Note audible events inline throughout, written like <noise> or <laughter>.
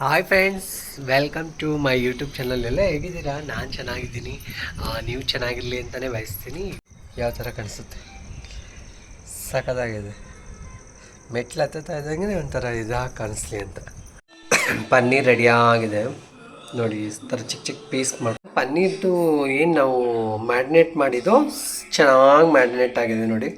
Hi friends welcome to my YouTube channel ಎಲ್ಲ ಹೇಗಿದ್ದೀರಾ? ನಾನು ಚೆನ್ನಾಗಿದ್ದೀನಿ. ನೀವು ಚೆನ್ನಾಗಿರಲಿ ಅಂತಲೇ ಬಯಸ್ತೀನಿ. ಯಾವ ಥರ ಕಾಣಿಸುತ್ತೆ? ಸಖತ್ತಾಗಿದೆ. ಮೆಟ್ಲು ಹತ್ತುತ್ತಾ ಇದ್ದಂಗೆ ಒಂಥರ ಇದಾಗಿ ಕಾಣಿಸ್ಲಿ ಅಂತ. ಪನ್ನೀರ್ ರೆಡಿ ಆಗಿದೆ. ನೋಡಿ ಈ ಥರ ಚಿಕ್ಕ ಚಿಕ್ಕ ಪೀಸ್ ಮಾಡಿ ಪನ್ನೀರ್ದು ಏನು ನಾವು ಮ್ಯಾರಿನೇಟ್ ಮಾಡಿದ್ದು ಚೆನ್ನಾಗಿ ಮ್ಯಾರಿನೇಟ್ ಆಗಿದೆ ನೋಡಿ.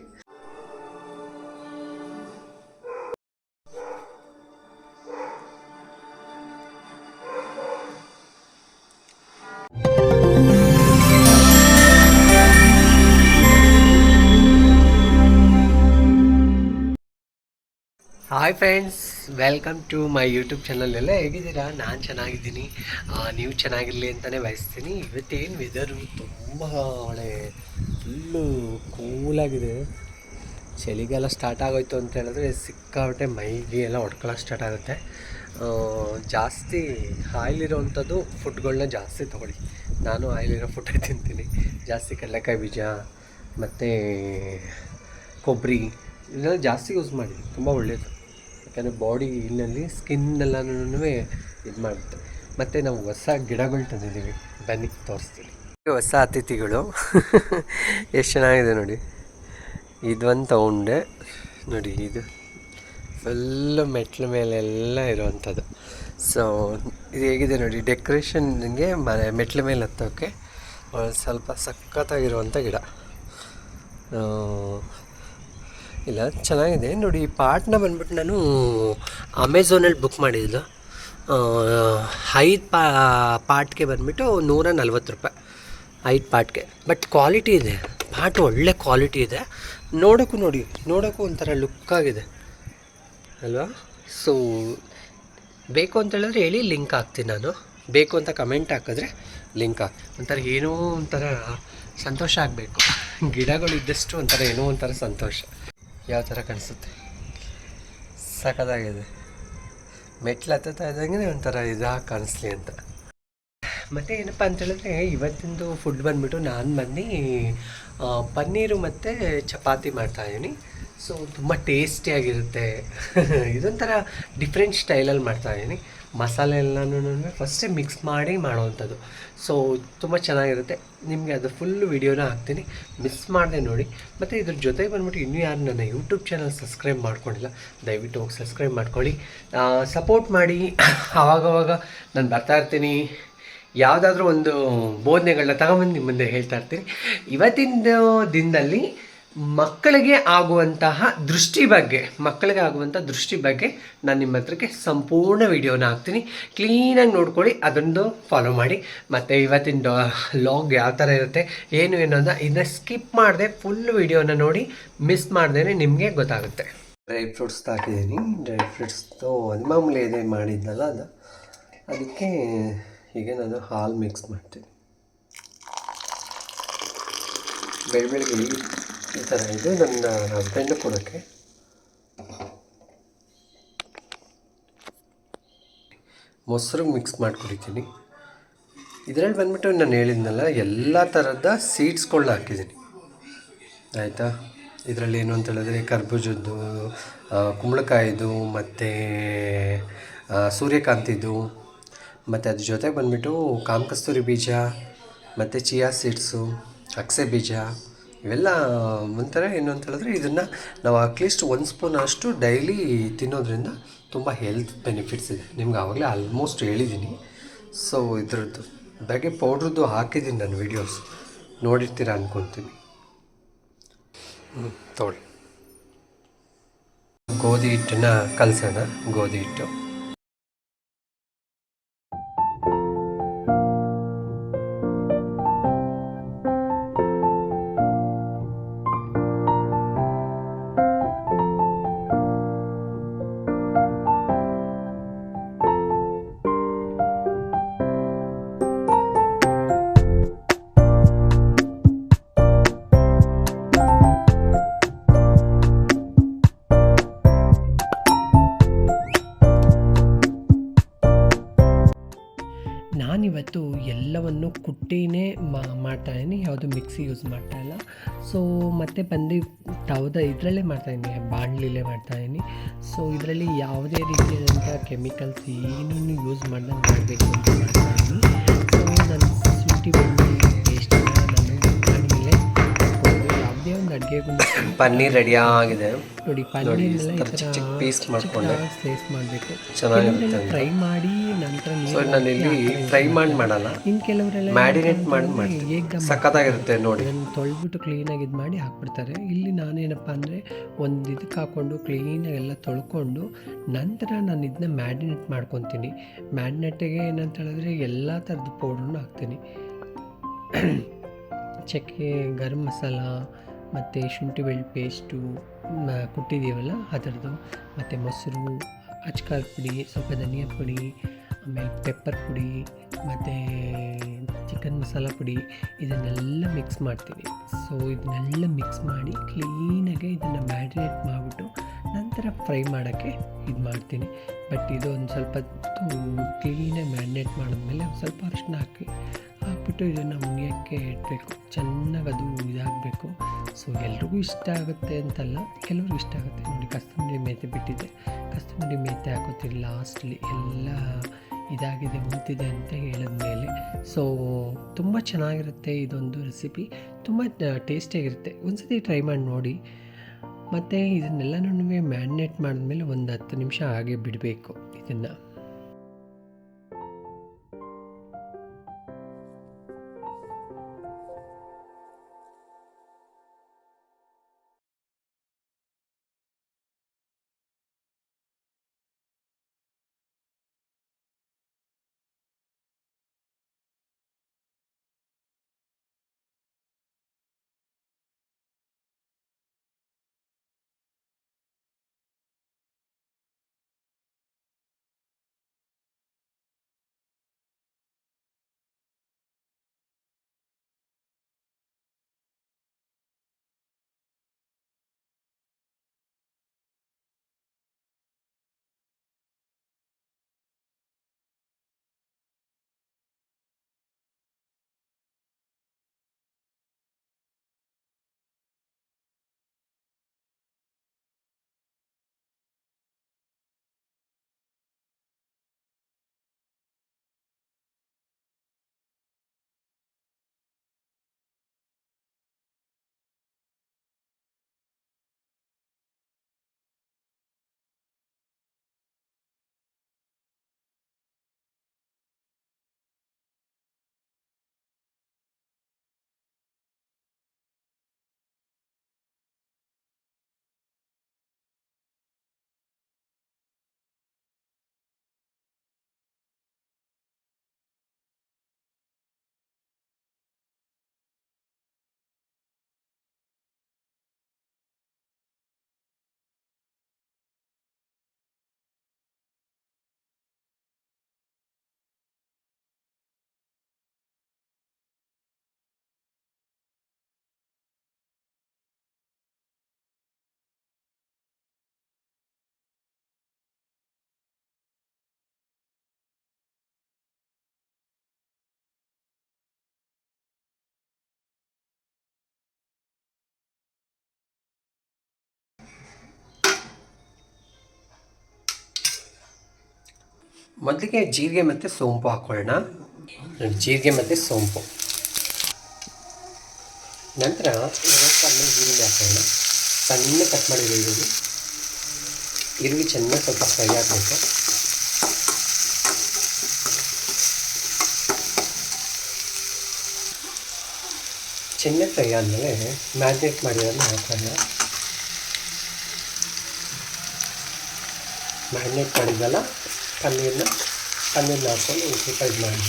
Hi friends welcome to my YouTube channel ಎಲ್ಲ ಹೇಗಿದ್ದೀರಾ? ನಾನು ಚೆನ್ನಾಗಿದ್ದೀನಿ. ನೀವು ಚೆನ್ನಾಗಿರಲಿ ಅಂತಲೇ ಬಯಸ್ತೀನಿ. ಇವತ್ತೇನು ವೆದರು ತುಂಬ ಒಳ್ಳೆ ಫುಲ್ಲು ಕೂಲಾಗಿದೆ ಚಳಿಗಾಲ ಸ್ಟಾರ್ಟ್ ಆಗೋಯ್ತು ಅಂತ ಹೇಳಿದ್ರೆ ಸಿಕ್ಕಾಪಟ್ಟೆ ಮೈಗೆ ಎಲ್ಲ ಹೊಡ್ಕೊಳ್ಳೋಕೆ ಸ್ಟಾರ್ಟ್ ಆಗುತ್ತೆ. ಜಾಸ್ತಿ ಆಯಿಲ್ ಇರೋವಂಥದ್ದು ಫುಡ್ಗಳನ್ನ ಜಾಸ್ತಿ ತೊಗೊಳ್ಳಿ. ನಾನು ಆಯಿಲ್ ಫುಡ್ <laughs> ತಿಂತೀನಿ. ಜಾಸ್ತಿ ಕಡಲೆಕಾಯಿ ಬೀಜ, ಮತ್ತು ಕೊಬ್ಬರಿ ಇದೆಲ್ಲ ಜಾಸ್ತಿ ಯೂಸ್ ಮಾಡಿ. ತುಂಬ ಒಳ್ಳೆಯದು ಯಾಕಂದರೆ ಬಾಡಿ ಇಲ್ಲಲ್ಲಿ ಸ್ಕಿನ್ ಎಲ್ಲನೂ ಇದು ಮಾಡುತ್ತೆ. ಮತ್ತು ನಾವು ಹೊಸ ಗಿಡಗಳು ತಂದಿದ್ದೀವಿ. ಬನ್ನಿ, ತೋರಿಸ್ತೀನಿ. ಹೊಸ ಅತಿಥಿಗಳು. ಎಷ್ಟು ಚೆನ್ನಾಗಿದೆ ನೋಡಿ. ಇದೊಂದು ತಗೊಂಡೆ ನೋಡಿ, ಇದು ಫುಲ್ಲು ಮೆಟ್ಲ ಮೇಲೆಲ್ಲ ಇರುವಂಥದ್ದು. ಸೊ ಇದು ಹೇಗಿದೆ ನೋಡಿ ಡೆಕೋರೇಷನ್ಗೆ ಮನೆ ಮೆಟ್ಲ ಮೇಲೆ ಹತ್ತೋಕ್ಕೆ ಒಂದ್ ಸ್ವಲ್ಪ ಸಖತ್ತಾಗಿರುವಂಥ ಗಿಡ. ಇಲ್ಲ, ಚೆನ್ನಾಗಿದೆ. ನೋಡಿ, ಈ ಪಾರ್ಟ್ನ ಬಂದ್ಬಿಟ್ಟು ನಾನು ಅಮೆಝಾನಲ್ಲಿ ಬುಕ್ ಮಾಡಿದ್ದು. ಐದು ಪಾ ಪಾರ್ಟ್ಗೆ ಬಂದ್ಬಿಟ್ಟು ನೂರ ನಲ್ವತ್ತು ರೂಪಾಯಿ. ಐದು ಪಾರ್ಟ್ಗೆ ಬಟ್ ಕ್ವಾಲಿಟಿ ಇದೆ. ಪಾರ್ಟ್ ಒಳ್ಳೆ ಕ್ವಾಲಿಟಿ ಇದೆ. ನೋಡೋಕ್ಕೂ ನೋಡಿ, ನೋಡೋಕ್ಕೂ ಒಂಥರ ಲುಕ್ಕಾಗಿದೆ ಅಲ್ವಾ? ಸೊ ಬೇಕು ಅಂತ ಹೇಳಿದ್ರೆ ಹೇಳಿ ಲಿಂಕ್ ಹಾಕ್ತೀನಿ ನಾನು. ಬೇಕು ಅಂತ ಕಮೆಂಟ್ ಹಾಕಿದ್ರೆ ಲಿಂಕ್ ಹಾಕಿ ಒಂಥರ ಏನೋ ಒಂಥರ ಸಂತೋಷ ಆಗಬೇಕು. ಗಿಡಗಳು ಇದ್ದಷ್ಟು ಒಂಥರ ಏನೋ ಒಂಥರ ಸಂತೋಷ. ಯಾವ ಥರ ಕಾಣಿಸುತ್ತೆ? ಸಖತ್ತಾಗಿದೆ. ಮೆಟ್ಲು ಹತ್ತುತ್ತಾ ಇದ್ದಂಗೆ ಒಂಥರ ಇದಾಗಿ ಕಾಣಿಸ್ಲಿ ಅಂತ. ಮತ್ತು ಏನಪ್ಪ ಅಂತ ಹೇಳಿದ್ರೆ, ಇವತ್ತಿಂದು ಫುಡ್ ಬಂದ್ಬಿಟ್ಟು ನಾನು ಬನ್ನಿ ಪನ್ನೀರು ಮತ್ತು ಚಪಾತಿ ಮಾಡ್ತಾಯಿದ್ದೀನಿ ಸೊ ತುಂಬ ಟೇಸ್ಟಿಯಾಗಿರುತ್ತೆ <laughs> ಇದೊಂಥರ ಡಿಫ್ರೆಂಟ್ ಸ್ಟೈಲಲ್ಲಿ ಮಾಡ್ತಾಯಿದ್ದೀನಿ ಮಸಾಲೆ ಎಲ್ಲನೂ ಫಸ್ಟೇ ಮಿಕ್ಸ್ ಮಾಡಿ ಮಾಡೋವಂಥದ್ದು. ಸೊ ತುಂಬ ಚೆನ್ನಾಗಿರುತ್ತೆ. ನಿಮಗೆ ಅದು ಫುಲ್ ವೀಡಿಯೋನ ಹಾಕ್ತೀನಿ. ಮಿಸ್ ಮಾಡದೆ ನೋಡಿ. ಮತ್ತು ಇದ್ರ ಜೊತೆಗೆ ಬಂದ್ಬಿಟ್ಟು ಇನ್ನೂ ಯಾರು ನನ್ನ ಯೂಟ್ಯೂಬ್ ಚಾನಲ್ ಸಬ್ಸ್ಕ್ರೈಬ್ ಮಾಡ್ಕೊಂಡಿಲ್ಲ, ದಯವಿಟ್ಟು ಹೋಗಿ ಸಬ್ಸ್ಕ್ರೈಬ್ ಮಾಡ್ಕೊಳ್ಳಿ. ಸಪೋರ್ಟ್ ಮಾಡಿ. <coughs> ಆವಾಗವಾಗ ನಾನು ಬರ್ತಾ ಇರ್ತೀನಿ. ಯಾವುದಾದ್ರೂ ಒಂದು ಬೋಧನೆಗಳನ್ನ ತಗೊಂಬಂದು ನಿಮ್ಮ ಮುಂದೆ ಹೇಳ್ತಾ ಇರ್ತೀನಿ. ಇವತ್ತಿನ ದಿನದಲ್ಲಿ ಮಕ್ಕಳಿಗೆ ಆಗುವಂತಹ ದೃಷ್ಟಿ ಬಗ್ಗೆ, ಮಕ್ಕಳಿಗೆ ಆಗುವಂಥ ದೃಷ್ಟಿ ಬಗ್ಗೆ ನಾನು ನಿಮ್ಮ ಹತ್ರಕ್ಕೆ ಸಂಪೂರ್ಣ ವಿಡಿಯೋನ ಹಾಕ್ತೀನಿ. ಕ್ಲೀನಾಗಿ ನೋಡ್ಕೊಳ್ಳಿ, ಅದೊಂದು ಫಾಲೋ ಮಾಡಿ. ಮತ್ತು ಇವತ್ತಿನ ಲಾಗ್ ಯಾವ ಥರ ಇರುತ್ತೆ, ಏನು ಏನು ಅಂತ ಇದನ್ನ ಸ್ಕಿಪ್ ಮಾಡದೆ ಫುಲ್ ವಿಡಿಯೋನ ನೋಡಿ ಮಿಸ್ ಮಾಡ್ದೇ ನಿಮಗೆ ಗೊತ್ತಾಗುತ್ತೆ. ಡ್ರೈ ಫ್ರೂಟ್ಸ್ ಹಾಕಿದ್ದೀನಿ ಡ್ರೈ ಫ್ರೂಟ್ಸ್ದು ಅದು ಮಾಮೂಲಿ ಇದೆ ಮಾಡಿದ್ನಲ್ಲ ಅದು. ಅದಕ್ಕೆ ಹೀಗೆ ನಾನು ಹಾಲು ಮಿಕ್ಸ್ ಮಾಡ್ತೀನಿ. ಬೆಳ್ ಬೆಳಗ್ಗೆ ಈ- ಥರ ಇದು. ನನ್ನ ಹಸ್ಬೆಂಡ್ ಕೊಡೋಕ್ಕೆ ಮೊಸರು ಮಿಕ್ಸ್ ಮಾಡಿ ಕುಡಿತೀನಿ ಇದರಲ್ಲಿ ಬಂದ್ಬಿಟ್ಟು ನಾನು ಹೇಳಿದ್ನಲ್ಲ, ಎಲ್ಲ ಥರದ ಸೀಡ್ಸ್ಗಳನ್ನ ಹಾಕಿದ್ದೀನಿ. ಆಯಿತಾ? ಇದರಲ್ಲಿ ಏನು ಅಂತ ಹೇಳಿದ್ರೆ ಕರ್ಬೂಜದ್ದು ಕುಂಬಳಕಾಯಿದು, ಮತ್ತು ಸೂರ್ಯಕಾಂತಿದು ಮತ್ತು ಅದ್ರ ಜೊತೆಗೆ ಬಂದ್ಬಿಟ್ಟು ಕಾಮಕಸ್ತೂರಿ ಬೀಜ, ಮತ್ತು ಚಿಯಾ ಸೀಡ್ಸು, ಅಕ್ಸೆ ಬೀಜ ಇವೆಲ್ಲ ಒಂಥರ ಏನು ಅಂತ ಹೇಳಿದ್ರೆ ಇದನ್ನು ನಾವು ಅಟ್ಲೀಸ್ಟ್ ಒಂದು ಸ್ಪೂನ್ ಅಷ್ಟು ಡೈಲಿ ತಿನ್ನೋದ್ರಿಂದ ತುಂಬ ಹೆಲ್ತ್ ಬೆನಿಫಿಟ್ಸ್ ಇದೆ. ನಿಮ್ಗೆ ಆವಾಗಲೇ ಆಲ್ಮೋಸ್ಟ್ ಹೇಳಿದ್ದೀನಿ ಸೊ ಇದ್ರದ್ದು ಬಗ್ಗೆ ಪೌಡ್ರದ್ದು ಹಾಕಿದ್ದೀನಿ ನಾನು ವೀಡಿಯೋಸ್ ನೋಡಿರ್ತೀರ ಅಂದ್ಕೊತೀನಿ ಹ್ಞೂ ತೊಗೊಳ್ಳಿ. ಗೋಧಿ ಹಿಟ್ಟನ್ನ ಕಲಸೋಣ. ಗೋಧಿ ಹಿಟ್ಟು. ಮಿಕ್ಸಿ ಯೂಸ್ ಮಾಡ್ತಾ ಇಲ್ಲ. ಸೊ ಮತ್ತೆ ಬಂದು ತವದ ಇದರಲ್ಲೇ ಮಾಡ್ತಾಯಿದ್ದೀನಿ ಬಾಣಲಿಲೇ ಮಾಡ್ತಾಯಿದ್ದೀನಿ ಸೊ ಇದರಲ್ಲಿ ಯಾವುದೇ ರೀತಿಯಾದಂಥ ಕೆಮಿಕಲ್ಸ್ ಏನೇನು ಯೂಸ್ ಮಾಡ್ದಂಗೆ ಮಾಡಬೇಕು ಅಂತ ಮಾಡ್ತಾಯಿದ್ದೀನಿ ಸೊ ನಾನು ಶುಂಠಿ ಅಡುಗೆಗೂ ಪನ್ನೀರ್ ರೆಡಿ ಆಗಿದೆ. ನೋಡಿ ಪನ್ನೀರ್ ಚಿಕ್ಕ ಚಿಕ್ಕ ಪೀಸ್ ಮಾಡ್ಕೊಂಡೆ. ಸ್ಲೈಸ್ ಮಾಡಬೇಕು. ಚೆನ್ನಾಗಿರುತ್ತೆ ಫ್ರೈ ಮಾಡಿ ನಂತರ ಸೊ ನಾನು ಇಲ್ಲಿ ಫ್ರೈ ಮಾಡಿ ಮಾಡಲ್ಲ. ಇನ್ನು ಕೆಲವರೆಲ್ಲ ಮ್ಯಾರಿನೇಟ್ ಮಾಡಿ ಮಾಡ್ತೀನಿ. ಸಖತ್ತಾಗಿರುತ್ತೆ ನೋಡಿ. ನಾನು ತೊಳೆದ್ಬಿಟ್ಟು ಕ್ಲೀನಾಗಿ ಇದು ಮಾಡಿ ಹಾಕ್ಬಿಡ್ತಾರೆ. ಇಲ್ಲಿ ನಾನೇನಪ್ಪ ಅಂದರೆ ಒಂದು ಇದಕ್ಕೆ ಹಾಕ್ಕೊಂಡು ಕ್ಲೀನಾಗಿ ಎಲ್ಲ ತೊಳ್ಕೊಂಡು ನಂತರ ನಾನು ಇದನ್ನ ಮ್ಯಾರಿನೇಟ್ ಮಾಡ್ಕೊತೀನಿ. ಮ್ಯಾರಿನೇಟಿಗೆ ಏನಂತ ಹೇಳಿದ್ರೆ ಎಲ್ಲ ಥರದ ಪೌಡ್ರನ್ನು ಹಾಕ್ತೀನಿ. <clears throat> ಚಕ್ಕೆ ಗರಂ ಮಸಾಲ ಮತ್ತು ಶುಂಠಿ ಬೆಳ್ಳುಳ್ಳಿ ಪೇಸ್ಟು ಕೊಟ್ಟಿದ್ದೀವಲ್ಲ ಅದರದ್ದು. ಮತ್ತು ಮೊಸರು ಅಚ್ಕಾರದ ಪುಡಿ, ಸ್ವಲ್ಪ ಧನಿಯಾ ಪುಡಿ, ಆಮೇಲೆ ಪೆಪ್ಪರ್ ಪುಡಿ, ಮತ್ತು ಚಿಕನ್ ಮಸಾಲ ಪುಡಿ, ಇದನ್ನೆಲ್ಲ ಮಿಕ್ಸ್ ಮಾಡ್ತೀವಿ. ಸೊ ಇದನ್ನೆಲ್ಲ ಮಿಕ್ಸ್ ಮಾಡಿ ಕ್ಲೀನಾಗಿ ಇದನ್ನು ಮ್ಯಾರಿನೇಟ್ ಮಾಡಿಬಿಟ್ಟು ನಂತರ ಫ್ರೈ ಮಾಡೋಕ್ಕೆ ಇದು ಮಾಡ್ತೀನಿ. ಬಟ್ ಇದು ಒಂದು ಸ್ವಲ್ಪ ಕ್ಲೀನಾಗಿ ಮ್ಯಾರಿನೇಟ್ ಮಾಡಿದ್ಮೇಲೆ ಒಂದು ಸ್ವಲ್ಪ ಅರಿಶಿನ ಹಾಕಿ ಹಾಕ್ಬಿಟ್ಟು ಇದನ್ನು ಮುಗಿಯೋಕ್ಕೆ ಇಡಬೇಕು. ಚೆನ್ನಾಗಿ ಅದು ಇದಾಗಬೇಕು. ಸೊ ಎಲ್ರಿಗೂ ಇಷ್ಟ ಆಗುತ್ತೆ ಅಂತಲ್ಲ, ಕೆಲವ್ರಿಗೆ ಇಷ್ಟ ಆಗುತ್ತೆ. ನೋಡಿ, ಕಸ್ತೂರಿ ಮೇತೆ ಬಿಟ್ಟಿದ್ದೆ ಕಸ್ತೂರಿ ಮೇತೆ ಹಾಕೋತೀನಿ ಲಾಸ್ಟ್ಲಿ. ಎಲ್ಲ ಇದಾಗಿದೆ, ಉಂತಿದೆ ಅಂತ ಹೇಳಿದ್ಮೇಲೆ. ಸೊ ತುಂಬ ಚೆನ್ನಾಗಿರುತ್ತೆ ಇದೊಂದು ರೆಸಿಪಿ. ತುಂಬ ಟೇಸ್ಟಿಯಾಗಿರುತ್ತೆ. ಒಂದ್ಸತಿ ಟ್ರೈ ಮಾಡಿ ನೋಡಿ. ಮತ್ತು ಇದನ್ನೆಲ್ಲನೂ ಮ್ಯಾರಿನೇಟ್ ಮಾಡಿದ್ಮೇಲೆ ಒಂದು ಹತ್ತು ನಿಮಿಷ ಹಾಗೆ ಬಿಡಬೇಕು ಇದನ್ನು. ಮೊದಲಿಗೆ ಜೀರಿಗೆ ಮತ್ತು ಸೋಂಪು ಹಾಕ್ಕೊಳ್ಳೋಣ ಜೀರಿಗೆ ಮತ್ತು ಸೋಂಪು. ನಂತರ ಸಣ್ಣ ಈರುಳ್ಳಿ ಹಾಕೋಣ ಸಣ್ಣ ಕಟ್ ಮಾಡಿರೋ ಈರುಳ್ಳಿ. ಈರುಳ್ಳಿ ಚೆನ್ನಾಗಿ ಸ್ವಲ್ಪ ಫ್ರೈ ಆಗಬೇಕು. ಚೆನ್ನಾಗಿ ಫ್ರೈ ಆದಮೇಲೆ ಮ್ಯಾರಿನೇಟ್ ಮಾಡಿರೋದನ್ನ ಹಾಕೋಣ. ಮ್ಯಾರಿನೇಟ್ ಮಾಡಿದ್ವಲ್ಲ ಪನ್ನೀರನ್ನ ಪನ್ನೀರ್ನ ಹಾಕ್ಕೊಂಡು ಒಂದು ಸ್ವಲ್ಪ ಇದು ಮಾಡಿ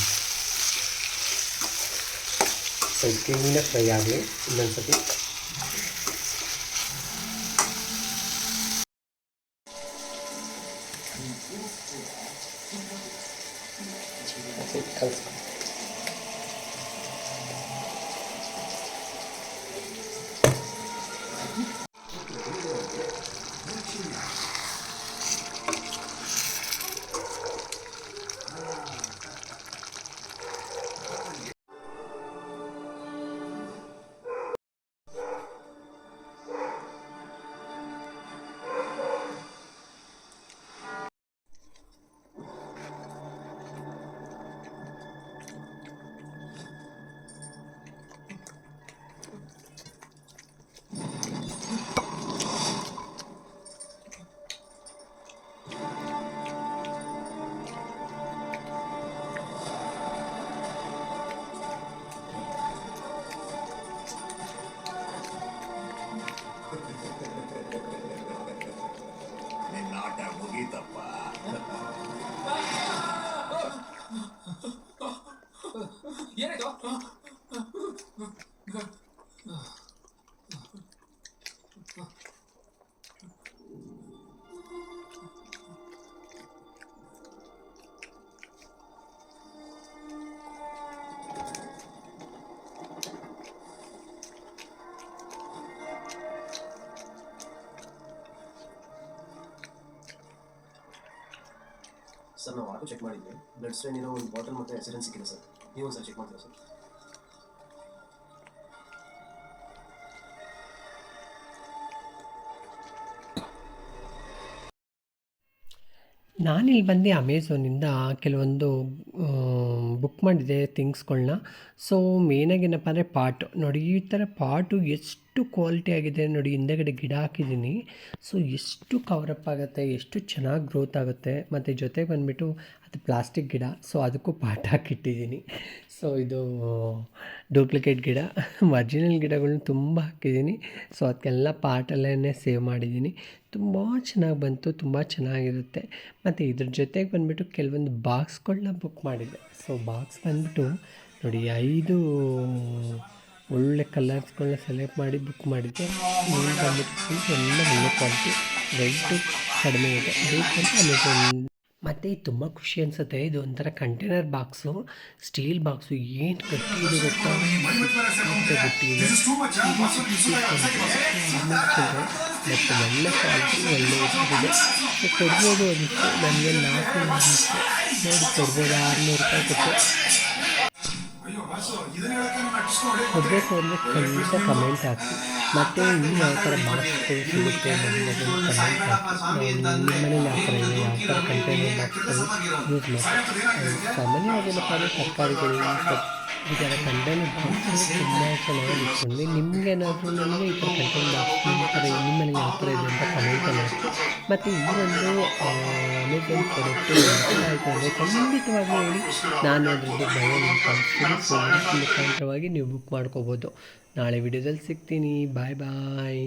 ಸ್ವಲ್ಪ ಕ್ಲೀನಾಗಿ ಫ್ರೈ ಆಗಲಿ ಇನ್ನೊಂದು ಸತಿ ಸರ್ ನಾವು ಆಟೋ ಚೆಕ್ ಮಾಡಿದ್ವಿ ಬ್ಲಡ್ ಸ್ಟ್ರೈನ್ ಇರೋ ಒಂದು ಬಾಟಲ್ ಮತ್ತು ಎಸಿಡೆನ್ಸ್ ಸಿಕ್ಕಿದೆ ಸರ್ ನೀವು ಸರ್ ಚೆಕ್ ಮಾಡ್ತೀರಾ ಸರ್ ನಾನಿಲ್ಲಿ ಬಂದು ಅಮೆಝಾನಿಂದ ಕೆಲವೊಂದು ಬುಕ್ ಮಾಡಿದೆ ಥಿಂಗ್ಸ್ಗಳನ್ನ ಸೊ ಮೇನಾಗಿ ಏನಪ್ಪ ಅಂದರೆ ಪಾಟು ನೋಡಿ ಈ ಥರ ಪಾಟು ಎಷ್ಟು ಕ್ವಾಲಿಟಿ ಆಗಿದೆ ನೋಡಿ ಹಿಂದೆಗಡೆ ಗಿಡ ಹಾಕಿದ್ದೀನಿ. ಸೊ ಎಷ್ಟು ಕವರಪ್ ಆಗುತ್ತೆ, ಎಷ್ಟು ಚೆನ್ನಾಗಿ ಗ್ರೋತ್ ಆಗುತ್ತೆ, ಮತ್ತು ಜೊತೆಗೆ ಬಂದುಬಿಟ್ಟು ಅದು ಪ್ಲಾಸ್ಟಿಕ್ ಗಿಡ ಸೊ ಅದಕ್ಕೂ ಪಾಟ್ ಹಾಕಿಟ್ಟಿದ್ದೀನಿ. ಸೊ ಇದು ಡೂಪ್ಲಿಕೇಟ್ ಗಿಡ ಒರ್ಜಿನಲ್ ಗಿಡಗಳನ್ನ ತುಂಬ ಹಾಕಿದ್ದೀನಿ. ಸೊ ಅದಕ್ಕೆಲ್ಲ ಪಾಟಲ್ಲೇ ಸೇವ್ ಮಾಡಿದ್ದೀನಿ. ತುಂಬ ಚೆನ್ನಾಗಿ ಬಂತು, ತುಂಬ ಚೆನ್ನಾಗಿರುತ್ತೆ. ಮತ್ತು ಇದ್ರ ಜೊತೆಗೆ ಬಂದುಬಿಟ್ಟು ಕೆಲವೊಂದು ಬಾಕ್ಸ್ಗಳನ್ನ ಬುಕ್ ಮಾಡಿದ್ದೆ. ಸೊ ಬಾಕ್ಸ್ ಬಂದುಬಿಟ್ಟು ನೋಡಿ ಐದು ಒಳ್ಳೆ ಕಲರ್ಸ್ಗಳನ್ನ ಸೆಲೆಕ್ಟ್ ಮಾಡಿ ಬುಕ್ ಮಾಡಿದ್ದೆ. ಎಲ್ಲ ಒಳ್ಳೆ ಕ್ವಾಲಿಟಿ ರೆಡ್ ಕಡಿಮೆ ಇದೆ. ಬೇಕಂತ ಅಮೆಝಾನ್ ಮತ್ತು ಇದು ತುಂಬ ಖುಷಿ ಅನಿಸುತ್ತೆ. ಇದು ಒಂಥರ ಕಂಟೈನರ್ ಬಾಕ್ಸು ಸ್ಟೀಲ್ ಬಾಕ್ಸು ಏನು ಗಟ್ಟಿ ಇದೆ ಗೊತ್ತಾ ಗಟ್ಟಿ ಇದೆ. ಮತ್ತು ಒಳ್ಳೆ ಕ್ವಾಲಿಟಿ ಒಳ್ಳೆ ಇದೆ ಕೊಡ್ಬೋದು ಅದಕ್ಕೆ ನನಗೆ ನಾಲ್ಕು ನೋಡಿ ಕೊಡ್ಬೋದು. ಆರುನೂರು ರೂಪಾಯಿ ಕೊಟ್ಟು. ಕೊಡಬೇಕು ಅಂದರೆ ಖಂಡಿತ ಕಮೆಂಟ್ ಹಾಕಿ. ಮತ್ತು ಇನ್ನೂ ಯಾವ ಥರ ಬಾಕ್ಸ್ಗಳು ಸಿಗುತ್ತೆ ನನಗೆ ಅದನ್ನು ಕಮೆಂಟ್ ಹಾಕಿ ನಾನು ನಿಮ್ಮ ಮನೇಲಿ ಯಾವ ಥರ ಇದೆ ಯಾವ ಥರ ಕಂಟೈನರ್ ಬಾಕ್ಸ್ಗಳು ಯೂಸ್ ಮಾಡಿ ಸಾಮಾನ್ಯವಾಗಿ ಏನಪ್ಪ ಅಂದರೆ ತರಕಾರಿಗಳು ಸೊಪ್ಪು ಈ ಥರ ಕಂಟೈನರ್ ಬಾಕ್ಸ್ ತುಂಬ ಇಟ್ಕೊಂಡು ಏನಾದರೂ ನನಗೆ ಈ ಥರ ಕಂಟೆಂಟ್ ಬಾಕ್ಸ್ ಈ ಥರ ನಿಮ್ಮ ಮನೇಲಿ ಯಾವ ಥರ ಇದೆ ಅಂತ ಕಮೆಂಟಲ್ಲಿ ಮತ್ತು ಈ ಒಂದು ಅಮೆಝಾನ್ ಪ್ರಾಡಕ್ಟು ಆಯಿತು ಅಂದರೆ ಖಂಡಿತವಾಗಿ ಹೇಳಿ ನಾನು ಅದರಲ್ಲಿ ಬಯೋ ಮುಖಾಂತರವಾಗಿ ನೀವು ಬುಕ್ ಮಾಡ್ಕೋಬೋದು. ನಾಳೆ ವಿಡಿಯೋದಲ್ಲಿ ಸಿಗ್ತೀನಿ. ಬಾಯ್ ಬಾಯ್